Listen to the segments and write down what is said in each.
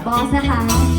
กับบอ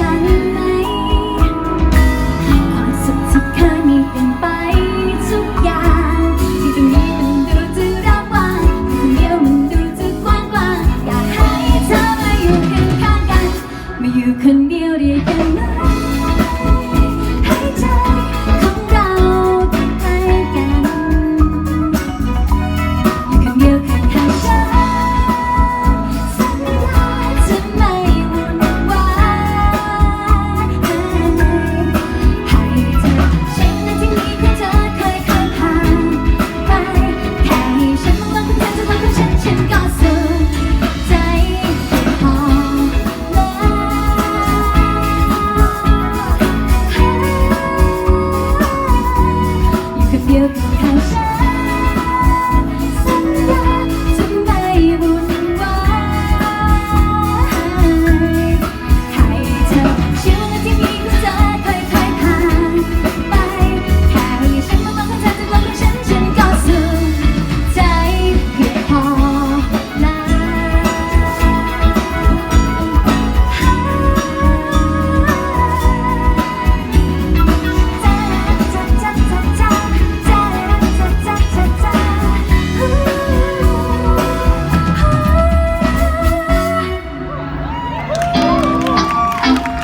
ความสุขที่เคยมีเป็นไปทุกอย่าง ที่ตรงนี้มันดูจะรับวางแต่คนเดียวมันดูจะกว้างกว้างอยากให้เธอมาอยู่ข้างกัน มาอยู่คนเดียวไ